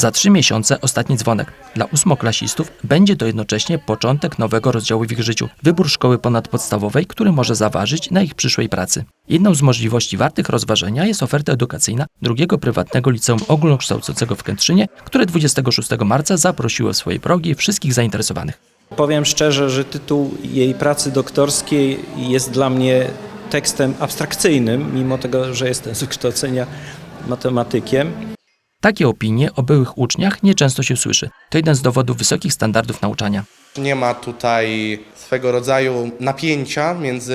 Za trzy miesiące ostatni dzwonek. Dla ósmoklasistów będzie to jednocześnie początek nowego rozdziału w ich życiu. Wybór szkoły ponadpodstawowej, który może zaważyć na ich przyszłej pracy. Jedną z możliwości wartych rozważenia jest oferta edukacyjna drugiego prywatnego liceum ogólnokształcącego w Kętrzynie, które 26 marca zaprosiło w swojej progi wszystkich zainteresowanych. Powiem szczerze, że tytuł jej pracy doktorskiej jest dla mnie tekstem abstrakcyjnym, mimo tego, że jestem z wykształcenia matematykiem. Takie opinie o byłych uczniach nieczęsto się słyszy. To jeden z dowodów wysokich standardów nauczania. Nie ma tutaj swego rodzaju napięcia między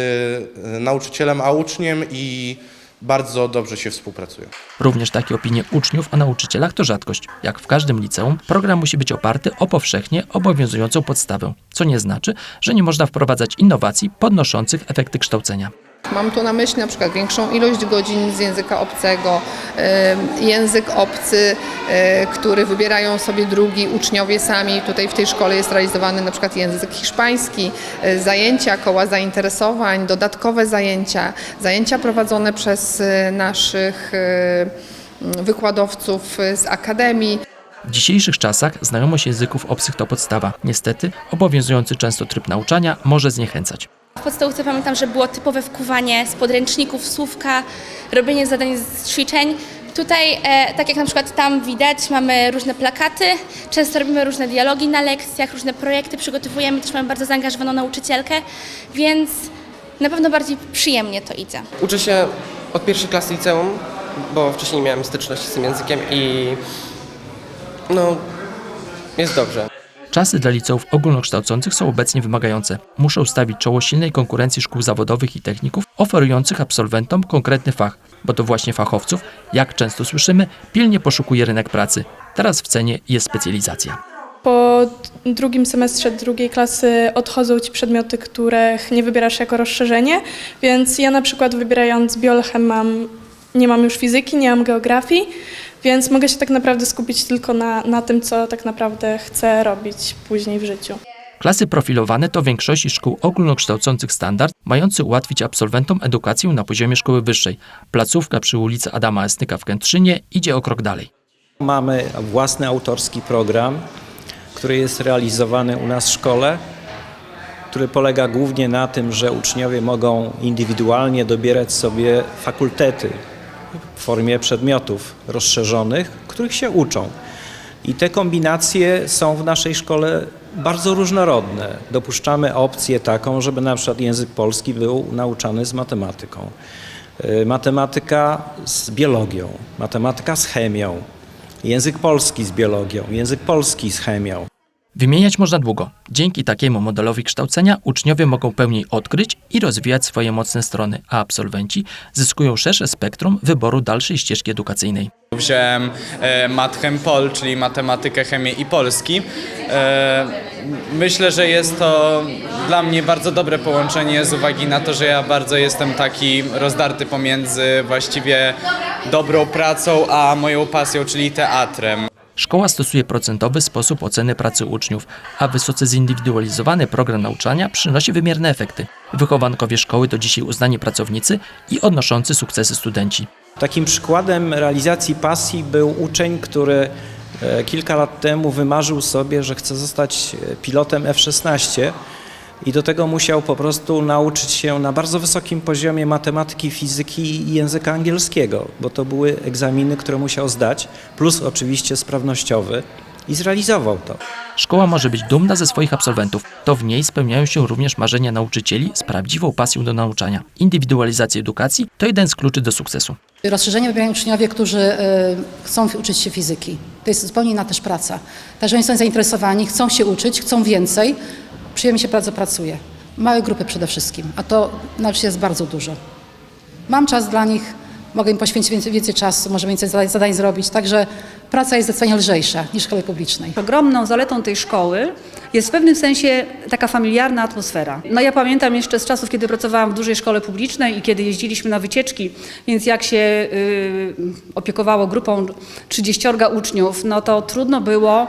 e, nauczycielem a uczniem i bardzo dobrze się współpracuje. Również takie opinie uczniów o nauczycielach to rzadkość. Jak w każdym liceum, program musi być oparty o powszechnie obowiązującą podstawę, co nie znaczy, że nie można wprowadzać innowacji podnoszących efekty kształcenia. Mam tu na myśli na przykład większą ilość godzin z języka obcego, język obcy, e, który wybierają sobie drugi uczniowie sami. Tutaj w tej szkole jest realizowany na przykład język hiszpański, e, zajęcia, koła zainteresowań, dodatkowe zajęcia, zajęcia prowadzone przez e, naszych wykładowców z akademii. W dzisiejszych czasach znajomość języków obcych to podstawa. Niestety, obowiązujący często tryb nauczania może zniechęcać. W podstawówce pamiętam, że było typowe wkuwanie z podręczników, słówka, robienie zadań z ćwiczeń. Tutaj, e, tak jak na przykład tam widać, mamy różne plakaty, często robimy różne dialogi na lekcjach, różne projekty przygotowujemy, też mamy bardzo zaangażowaną nauczycielkę, więc na pewno bardziej przyjemnie to idzie. Uczę się od pierwszej klasy liceum, bo wcześniej nie miałem styczności z tym językiem i no jest dobrze. Czasy dla liceów ogólnokształcących są obecnie wymagające. Muszą stawić czoło silnej konkurencji szkół zawodowych i techników oferujących absolwentom konkretny fach, bo to właśnie fachowców, jak często słyszymy, pilnie poszukuje rynek pracy. Teraz w cenie jest specjalizacja. Po drugim semestrze drugiej klasy odchodzą ci przedmioty, których nie wybierasz jako rozszerzenie, więc ja na przykład wybierając biolchem mam, nie mam już fizyki, nie mam geografii, więc mogę się tak naprawdę skupić tylko na, na tym, co tak naprawdę chcę robić później w życiu. Klasy profilowane to w większości szkół ogólnokształcących standard, mający ułatwić absolwentom edukację na poziomie szkoły wyższej. Placówka przy ulicy Adama Estyka w Kętrzynie idzie o krok dalej. Mamy własny autorski program, który jest realizowany u nas w szkole, który polega głównie na tym, że uczniowie mogą indywidualnie dobierać sobie fakultety w formie przedmiotów rozszerzonych, których się uczą. I te kombinacje są w naszej szkole bardzo różnorodne. Dopuszczamy opcję taką, żeby na przykład język polski był nauczany z matematyką, y, matematyka z biologią, matematyka z chemią, język polski z biologią, język polski z chemią. Wymieniać można długo. Dzięki takiemu modelowi kształcenia uczniowie mogą pełniej odkryć i rozwijać swoje mocne strony, a absolwenci zyskują szersze spektrum wyboru dalszej ścieżki edukacyjnej. Wziąłem e, matchem pol, czyli matematykę, chemię i polski. E, myślę, że jest to dla mnie bardzo dobre połączenie z uwagi na to, że ja bardzo jestem taki rozdarty pomiędzy właściwie dobrą pracą a moją pasją, czyli teatrem. Szkoła stosuje procentowy sposób oceny pracy uczniów, a wysoce zindywidualizowany program nauczania przynosi wymierne efekty. Wychowankowie szkoły to dzisiaj uznani pracownicy i odnoszący sukcesy studenci. Takim przykładem realizacji pasji był uczeń, który e, kilka lat temu wymarzył sobie, że chce zostać e, pilotem F-16 i do tego musiał po prostu nauczyć się na bardzo wysokim poziomie matematyki, fizyki i języka angielskiego, bo to były egzaminy, które musiał zdać, plus oczywiście sprawnościowy i zrealizował to. Szkoła może być dumna ze swoich absolwentów. To w niej spełniają się również marzenia nauczycieli z prawdziwą pasją do nauczania. Indywidualizacja edukacji to jeden z kluczy do sukcesu. Rozszerzenie wybierają uczniowie, którzy y, chcą uczyć się fizyki. To jest zupełnie inna też praca. Także oni są zainteresowani, chcą się uczyć, chcą więcej. Przyjemnie się bardzo pracuje. Małe grupy przede wszystkim, a to na wsi jest bardzo dużo. Mam czas dla nich, mogę im poświęcić więcej, więcej czasu, może więcej zadań, zadań zrobić, także praca jest zdecydowanie lżejsza niż w szkole publicznej. Ogromną zaletą tej szkoły jest w pewnym sensie taka familiarna atmosfera. No ja pamiętam jeszcze z czasów, kiedy pracowałam w dużej szkole publicznej i kiedy jeździliśmy na wycieczki, więc jak się y, opiekowało grupą 30 uczniów, no to trudno było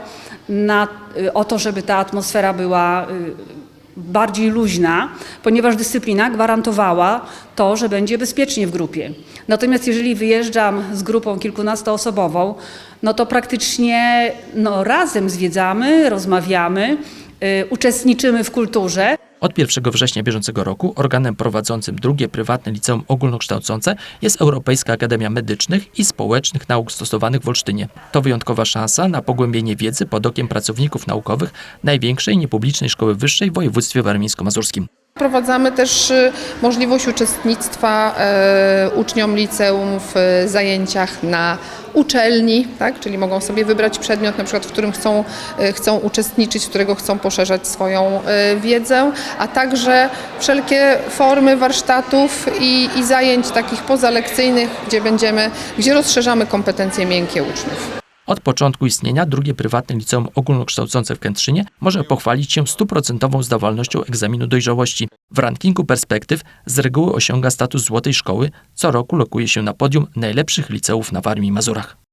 na, y, o to, żeby ta atmosfera była y, bardziej luźna, ponieważ dyscyplina gwarantowała to, że będzie bezpiecznie w grupie. Natomiast jeżeli wyjeżdżam z grupą kilkunastoosobową, no to praktycznie no, razem zwiedzamy, rozmawiamy, y, uczestniczymy w kulturze. Od 1 września bieżącego roku organem prowadzącym drugie prywatne liceum ogólnokształcące jest Europejska Akademia Medycznych i Społecznych Nauk Stosowanych w Olsztynie. To wyjątkowa szansa na pogłębienie wiedzy pod okiem pracowników naukowych największej niepublicznej szkoły wyższej w województwie warmińsko-mazurskim. Wprowadzamy też y, możliwość uczestnictwa e, uczniom liceum w zajęciach na uczelni, tak? czyli mogą sobie wybrać przedmiot, na przykład, w którym chcą, e, chcą uczestniczyć, z którego chcą poszerzać swoją wiedzę, a także wszelkie formy warsztatów i, i zajęć takich pozalekcyjnych, gdzie będziemy, gdzie rozszerzamy kompetencje miękkie uczniów. Od początku istnienia drugie prywatne liceum ogólnokształcące w Kętrzynie może pochwalić się stuprocentową zdawalnością egzaminu dojrzałości. W rankingu perspektyw z reguły osiąga status złotej szkoły, co roku lokuje się na podium najlepszych liceów na Warmii i Mazurach.